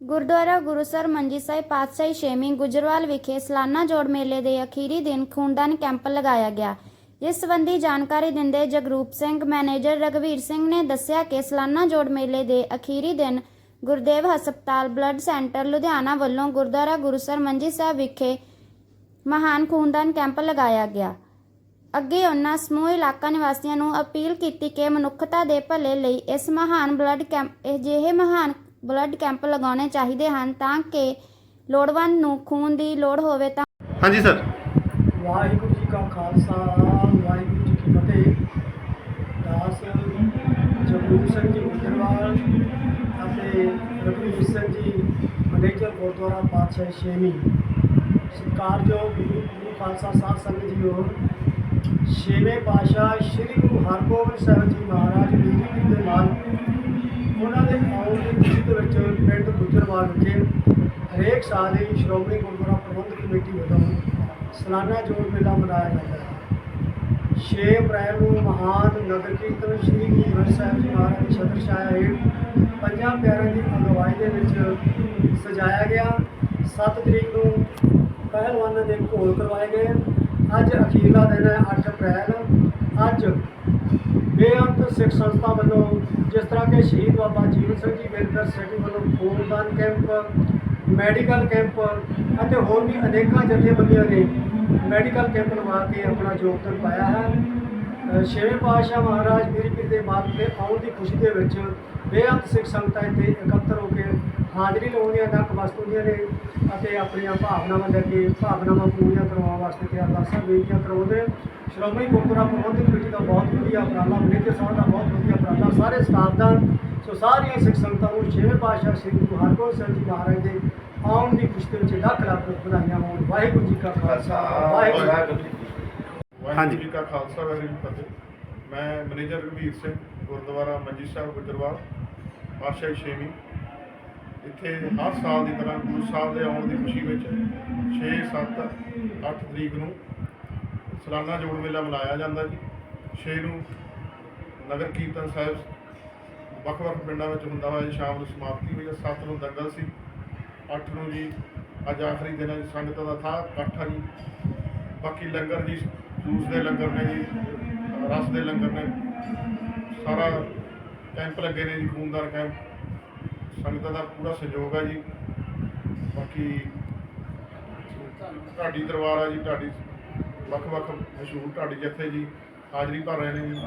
ਗੁਰਦੁਆਰਾ ਗੁਰੂਸਰ ਮੰਜੀ ਸਾਹਿਬ ਪਾਤਸ਼ਾਹੀ ਛੇਵੀਂ ਗੁਜਰਵਾਲ ਵਿਖੇ ਸਾਲਾਨਾ ਜੋੜ ਮੇਲੇ ਦੇ ਅਖੀਰੀ ਦਿਨ ਖੂਨਦਾਨ ਕੈਂਪ ਲਗਾਇਆ ਗਿਆ। ਇਸ ਸੰਬੰਧੀ ਜਾਣਕਾਰੀ ਦਿੰਦੇ ਜਗਰੂਪ ਸਿੰਘ ਮੈਨੇਜਰ ਰਗਵੀਰ ਸਿੰਘ ਨੇ ਦੱਸਿਆ ਕਿ ਸਲਾਨਾ ਜੋੜ ਮੇਲੇ ਦੇ ਅਖੀਰੀ ਦਿਨ ਗੁਰਦੇਵ ਹਸਪਤਾਲ ਬਲੱਡ ਸੈਂਟਰ ਲੁਧਿਆਣਾ ਵੱਲੋਂ ਗੁਰਦੁਆਰਾ ਗੁਰੂਸਰ ਮੰਜੀ ਸਾਹਿਬ ਵਿਖੇ ਮਹਾਨ ਖੂਨਦਾਨ ਕੈਂਪ ਲਗਾਇਆ ਗਿਆ। ਅੱਗੇ ਉਹਨਾਂ ਸਮੂਹ ਇਲਾਕਾ ਨਿਵਾਸੀਆਂ ਨੂੰ ਅਪੀਲ ਕੀਤੀ ਕਿ ਮਨੁੱਖਤਾ ਦੇ ਭਲੇ ਲਈ ਇਸ ਮਹਾਨ ਬਲੱਡ ਕੈਂਪ ਅਜਿਹੇ ਮਹਾਨ ਬਲੱਡ ਕੈਂਪ ਲਗਾਉਣੇ ਚਾਹੀਦੇ ਹਨ ਤਾਂ ਕਿ ਲੋੜਵੰਦ ਨੂੰ ਖੂਨ ਦੀ ਲੋੜ ਹੋਵੇ ਤਾਂ ਹਾਂਜੀ ਸਰ। ਵਾਹਿਗੁਰੂ ਜੀ ਕਾ ਖਾਲਸਾ ਵਾਹਿਗੁਰੂ ਜੀ ਕੀ ਫਤਿਹ। ਦਾਸ ਜਗਰੂਪ ਸਿੰਘ ਜੀ ਗੁਜਰਵਾਲ ਅਤੇ ਰਘਵੀਰ ਸਿੰਘ ਜੀ ਮੈਨੇਜਰ ਗੁਰਦੁਆਰਾ ਪਾਤਸ਼ਾਹੀ ਛੇਵੀਂ। ਸਤਿਕਾਰਯੋਗ ਗੁਰੂ ਗੁਰੂ ਖਾਲਸਾ ਸਾਧ ਸੰਗਤ ਜੀਓ ਛੇਵੇਂ ਪਾਤਸ਼ਾਹ ਸ੍ਰੀ ਗੁਰੂ ਹਰਗੋਬਿੰਦ ਸਾਹਿਬ ਜੀ ਮਹਾਰਾਜ ਜੀ ਹਰੇਕ ਸਾਲ ਹੀ ਸ਼੍ਰੋਮਣੀ ਗੁਰਦੁਆਰਾ ਪ੍ਰਬੰਧਕ ਕਮੇਟੀ ਵੱਲੋਂ ਸਾਲਾਨਾ ਜੋੜ ਮੇਲਾ ਮਨਾਇਆ ਜਾਂਦਾ ਹੈ। 6 ਅਪ੍ਰੈਲ ਨੂੰ ਮਹਾਨ ਨਗਰ ਕੀਰਤਨ ਸ੍ਰੀ ਗੁਰੂ ਗ੍ਰੰਥ ਸਾਹਿਬ ਜੀ ਮਹਾਰਾਜ ਦੀ ਛਤਰ ਛਾਇਆ ਹੇਠ ਪੰਜਾਂ ਪਿਆਰਿਆਂ ਦੀ ਅਗਵਾਈ ਦੇ ਵਿੱਚ ਸਜਾਇਆ ਗਿਆ। 7 ਤਰੀਕ ਨੂੰ ਪਹਿਲਵਾਨਾਂ ਦੇ ਘੋਲ ਕਰਵਾਏ ਗਏ। ਅੱਜ ਅਖੀਰਲਾ ਦਿਨ ਹੈ 8 ਅਪ੍ਰੈਲ। ਅੱਜ ਬੇਅੰਤ ਸਿੱਖ ਸੰਸਥਾ ਵੱਲੋਂ ਜਿਸ ਤਰ੍ਹਾਂ ਕਿ ਸ਼ਹੀਦ ਬਾਬਾ ਜੀਵਨ ਸਿੰਘ ਜੀ ਵੈਲਫੇਅਰ ਸੋਸਾਇਟੀ ਵੱਲੋਂ ਖੂਨਦਾਨ ਕੈਂਪ ਮੈਡੀਕਲ ਕੈਂਪ ਅਤੇ ਹੋਰ ਵੀ ਅਨੇਕਾਂ ਜਥੇਬੰਦੀਆਂ ਨੇ ਮੈਡੀਕਲ ਕੈਂਪ ਲਵਾ ਕੇ ਆਪਣਾ ਯੋਗਦਾਨ ਪਾਇਆ ਹੈ। ਛੇਵੇਂ ਪਾਤਸ਼ਾਹ ਮਹਾਰਾਜ ਮੇਰੀ ਪੀਰ ਦੇ ਮਾਰਗ ਤੇ ਆਉਣ ਦੀ ਖੁਸ਼ੀ ਦੇ ਵਿੱਚ ਬੇਅੰਤ ਸਿੱਖ ਸੰਗਤਾਂ ਇੱਥੇ ਇਕੱਤਰ ਹੋ ਕੇ ਹਾਜ਼ਰੀ ਲਾਉਂਦੀਆਂ ਨੱਕ ਵਸਤੂਆਂ ਨੇ, ਅਤੇ ਆਪਣੀਆਂ ਭਾਵਨਾਵਾਂ ਲੈ ਕੇ, ਭਾਵਨਾਵਾਂ ਪੂਰੀਆਂ ਕਰਵਾਉਣ ਵਾਸਤੇ ਤੇ ਅਰਦਾਸਾਂ ਬੇਨਤੀਆਂ ਕਰਵਾਉਂਦੇ ਸ਼੍ਰੋਮਣੀ ਗੁਰਦੁਆਰਾ ਪ੍ਰਬੰਧਕ ਕਮੇਟੀ ਦਾ ਬਹੁਤ ਵਧੀਆ ਉਪਰਾਲਾ, ਮੈਨੇਜਰ ਸਾਹਿਬ ਦਾ ਬਹੁਤ ਵਧੀਆ ਉਪਰਾਲਾ, ਸਾਰੇ ਸਟਾਫ ਦਾ। ਸੋ ਸਾਰੀਆਂ ਸਿੱਖ ਸੰਗਤਾਂ ਨੂੰ ਛੇਵੇਂ ਪਾਤਸ਼ਾਹ ਸ੍ਰੀ ਗੁਰੂ ਹਰਗੋਬਿੰਦ ਸਾਹਿਬ ਜੀ ਮਹਾਰਾਜ ਦੇ ਆਉਣ ਦੀ ਖੁਸ਼ੀ ਵਿੱਚ ਲੱਖ ਲੱਖ ਵਧਾਈਆਂ ਹੋਣ। ਵਾਹਿਗੁਰੂ ਜੀ ਕਾ ਖਾਲਸਾ, ਵਾਹਿਗੁਰੂ ਜੀ ਵਾਹਿਗੁਰੂ ਜੀ ਕਾ ਖਾਲਸਾ, ਵਾਹਿਗੁਰੂ ਜੀ ਫਤਿਹ। ਮੈਂ ਮੈਨੇਜਰ ਰਘਵੀਰ ਸਿੰਘ, ਗੁਰਦੁਆਰਾ ਮੰਜੀ ਸਾਹਿਬ, ਗੁਜਰਵਾਲ, ਪਾਤਸ਼ਾਹੀ ਛੇਵੀਂ। ਇੱਥੇ ਹਰ ਸਾਲ ਦੀ ਤਰ੍ਹਾਂ ਗੁਰੂ ਸਾਹਿਬ ਦੇ ਆਉਣ ਦੀ ਖੁਸ਼ੀ ਵਿੱਚ 6 7 8 ਤਰੀਕ ਨੂੰ ਸਾਲਾਨਾ ਜੋੜ ਮੇਲਾ ਮਨਾਇਆ ਜਾਂਦਾ ਜੀ। 6 ਨੂੰ ਨਗਰ ਕੀਰਤਨ ਸਾਹਿਬ ਵੱਖ-ਵੱਖ ਪਿੰਡਾਂ ਵਿੱਚ ਹੁੰਦਾ ਹੋਇਆ ਜੀ, ਸ਼ਾਮ ਨੂੰ ਸਮਾਪਤੀ ਹੋਈ ਹੈ 7 ਨੂੰ ਦੰਗਲ ਸੀ 8 ਨੂੰ ਜੀ ਅੱਜ ਆਖਰੀ ਦਿਨ ਹੈ ਸੰਗਤਾਂ ਦਾ ਥਾਂ ਇਕੱਠ ਆ ਜੀ। ਬਾਕੀ ਲੰਗਰ ਜੀ, ਜੂਸ ਦੇ ਲੰਗਰ ਨੇ ਜੀ, ਰਸ ਦੇ ਲੰਗਰ ਨੇ, ਸਾਰਾ ਕੈਂਪ ਲੱਗੇ ਨੇ ਜੀ ਖੂਨਦਾਰ ਕੈਂਪ। ਸੰਗਤਾਂ ਦਾ ਪੂਰਾ ਸਹਿਯੋਗ ਹੈ ਜੀ। ਬਾਕੀ ਢਾਡੀ ਦਰਬਾਰ ਆ ਜੀ ਢਾਡੀ ਵੱਖ ਵੱਖ ਮਸ਼ਹੂਰ ਢਾਡੀ ਜਥੇ ਜੀ, ਹਾਜ਼ਰੀ ਭਰ ਰਹੇ ਨੇ ਜੀ।